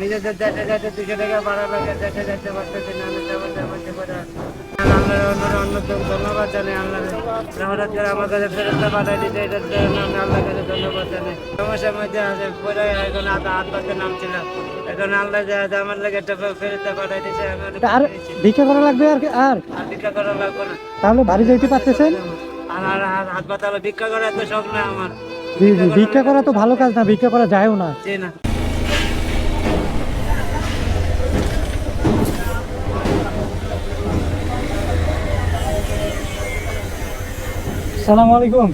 নিজেদের দেশে যাতে দুশো টাকা ভাড়া লাগে যেতে পারতেছি না অন্য ধন্যবাদ জানাই আল্লাহ হঠাৎ করে আমার কাছে ফেরতটা পাঠাই দিতে এটার জন্য আমি আল্লাহর কাছে ধন্যবাদ জানাই। সমস্যার মধ্যে আছে পরে এখন হাত হাত পাতে নামছিল। এখন আল্লাহ যা আমার লাগে একটা ফেরতটা পাঠাই আর ভিক্ষা করা লাগবে আর আর? ভিক্ষা করা লাগবে না। তাহলে বাড়ি যাইতে পারতেছেন? আর হাত পাতালে ভিক্ষা করা এত শখ না আমার। ভিক্ষা করা তো ভালো কাজ না ভিক্ষা করা যায়ও না। না। সালাম আলাইকুম।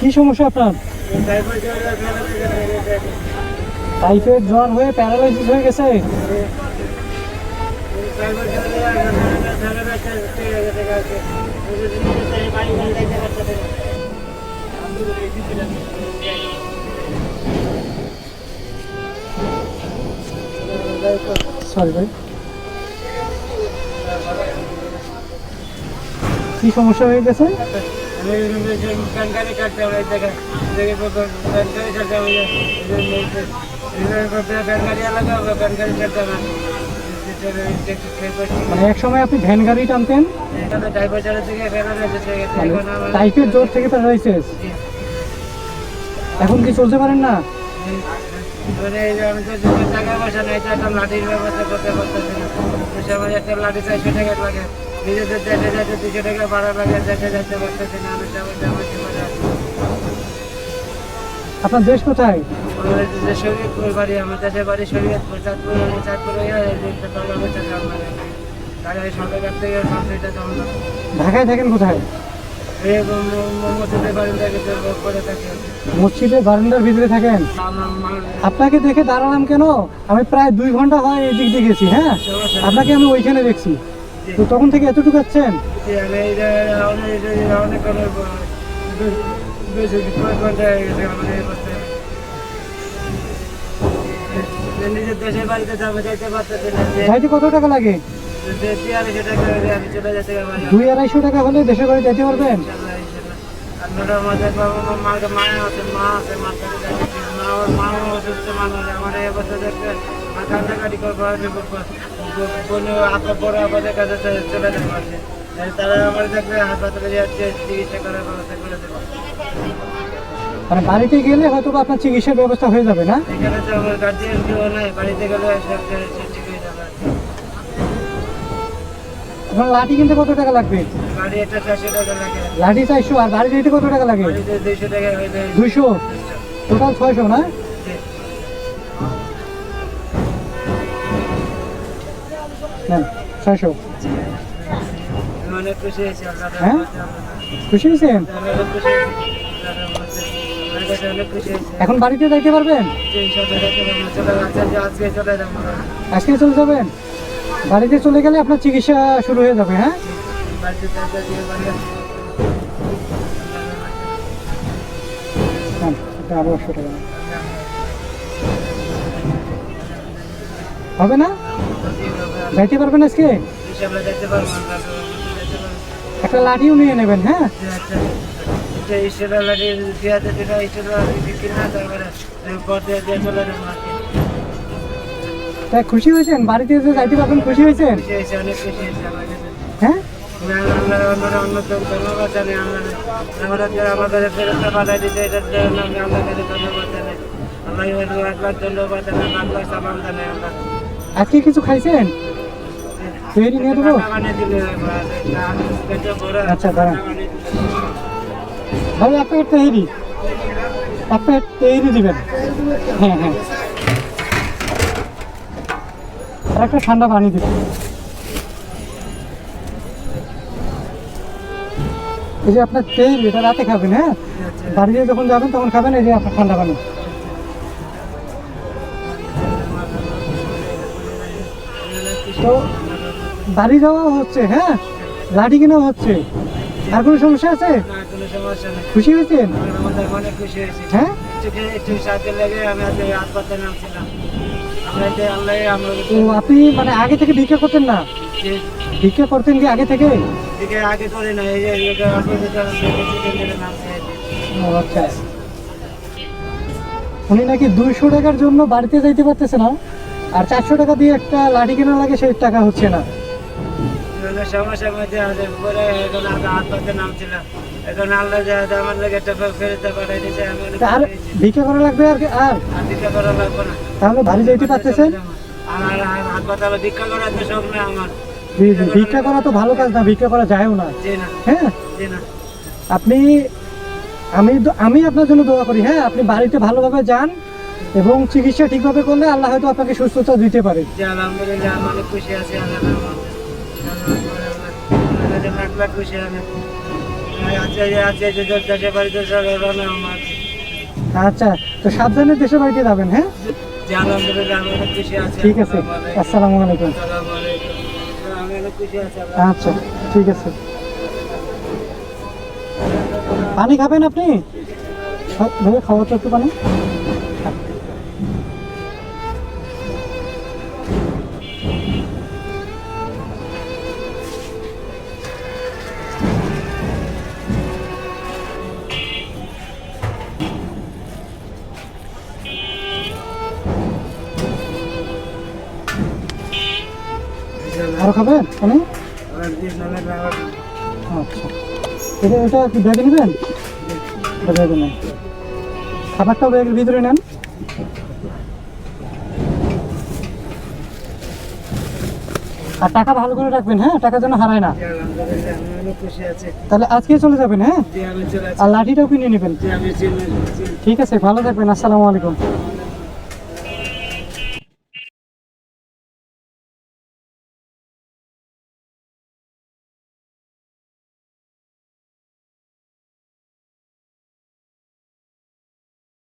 কি সমস্যা আপনার? টাইফয়েড জ্বর হয়ে প্যারালাইসিস হয়ে গেছে? সরি ভাই। কি সমস্যা হয়ে গেছে? মানে এক সময় আপনি ভ্যান গাড়ি টানতেন? মানে টাইফয়েড জ্বর থেকে প্যারালাইসিস এখন কি চলতে পারেন না? মানে টাকা পয়সা নেই একটা লাঠির ব্যবস্থা করতে পারতেছি সবাই একটা লাঠি চারশো টাকা লাগে। নিজেদের দেশে যাতে দুশো টাকা ভাড়া লাগে যেতে পারতেছি না আমি যাব যাব। আপনার দেশ কোথায়? আমাদের যে শরীয়তপুর বাড়ি আমার দেশের বাড়ি শরীয়তপুর চাঁদপুর চাঁদপুর হইয়া এই যে একটা তলা মানে তাহলে সরকার থেকে সবজিটা তখন ঢাকায় থাকেন কোথায়? মসজিদের বারান্দার ভিতরে থাকেন? আপনাকে দেখে দাঁড়ালাম কেন? আমি প্রায় দুই ঘণ্টা হয় এই দিক দিয়ে গেছি হ্যাঁ? আপনাকে আমি ওইখানে দেখছি। তখন থেকে এতটুকু যাব যাইতে কত টাকা লাগে? দুই আড়াইশো টাকা হলে দেশের বাড়ি পারবেন? মা কাছে চলে তারা আমার হাসপাতালে যাচ্ছে চিকিৎসা করার ব্যবস্থা করে দেবো। মানে বাড়িতে গেলে হয়তো আপনার চিকিৎসার ব্যবস্থা হয়ে যাবে না? এখানে তো আমার গার্জিয়ান কেউ নাই বাড়িতে গেলে আপনার লাঠি কিনতে কত টাকা লাগবে? লাঠি চারশো আর বাড়ি কত টাকা লাগে? দুইশো। টোটাল ছয়শো না? নেন, ছয়শো। হ্যাঁ? খুশি হয়েছেন? এখন বাড়িতে যাইতে পারবেন? আজকে চলে যাবেন? বাড়িতে চলে গেলে আপনার চিকিৎসা শুরু হয়ে যাবে হ্যাঁ। হবে না? যাইতে পারবেন আজকে? আমরা একটা লাঠিও নিয়ে নেবেন হ্যাঁ? তাই খুশি হয়েছেন? বাড়িতে যে যাইতে পারবেন? খুশি হয়েছেন? আমার হ্যাঁ? আমার আমার কাছে ফেরতটা পাঠাই দিতে এটার জন্য আমি আল্লাহ কাছে ধন্যবাদ জানাই একবার ধন্যবাদ জানাই আল্লাহ আজকে কিছু খাইছেন? তৈরি নিয়ে দেবো? আচ্ছা, দাঁড়ান। ভাই এক প্যাকেট তেহেরি এক প্যাকেট তেহেরি দিবেন। হ্যাঁ হ্যাঁ। আর একটা ঠান্ডা পানি দিবেন। এই যে আপনার তেল এটা রাতে খাবেন হ্যাঁ? বাড়িতে যখন যাবেন তখন খাবেন এই যে আপনার ঠান্ডা পানি। তো বাড়ি যাওয়াও হচ্ছে হ্যাঁ? লাঠি কেনাও হচ্ছে। আর কোনো সমস্যা আছে। খুশি হয়েছেন। হ্যাঁ? তো আপনি মানে আগে থেকে ভিক্ষা করতেন না? ভিক্ষা করতেন কি আগে থেকে? আগে করে না ও উনি নাকি দুইশো টাকার জন্য বাড়িতে যাইতে পারতেছে না? আর চারশো টাকা দিয়ে একটা লাঠি কেনা লাগে সেই টাকা হচ্ছে না। বিভিন্ন সমস্যার মধ্যে আছে পরে এখন আগে নামছিল এখন আল্লাহ যা যা আমার লাগে একটা ফেরতে পাঠাই দিয়েছে আমি অনেক তা আর। ভিক্ষা করা লাগবে আর আর? আর ভিক্ষা করা লাগবে না। তাহলে বাড়ি যাইতে পারতেছেন আমার আর হাত ভিক্ষা করার তো শখ না আমার। জি জি ভিক্ষা করা তো ভালো কাজ না ভিক্ষা করা যায়ও না। হ্যাঁ? আপনি আমি আমি আপনার জন্য দোয়া করি হ্যাঁ? আপনি বাড়িতে ভালোভাবে যান এবং চিকিৎসা ঠিকভাবে করলে আল্লাহ হয়তো আপনাকে সুস্থতা দিতে পারে। যে আলহামদুলিল্লাহ আমি অনেক খুশি আছি আল্লাহ আমি আচ্ছা তো সাবধানে দেশে বাড়িতে যাবেন হ্যাঁ? যে আলহামদুলিল্লাহ আমি খুশি আছি ঠিক আছে আসসালামু আলাইকুম। আচ্ছা ঠিক আছে। পানি খাবেন আপনি? খাওয়া তো একটু পানি আরও খাবেন? পানি আচ্ছা। এটা এটা কি ব্যাগে নেবেন? ব্যাগে নেন। খাবারটাও ব্যাগের ভিতরে নেন। আর টাকা ভালো করে রাখবেন হ্যাঁ? টাকা যেন হারায় না। তাহলে আজকে চলে যাবেন হ্যাঁ? আর লাঠিটাও কিনে নেবেন। ঠিক আছে ভালো থাকবেন। আসসালামু আলাইকুম।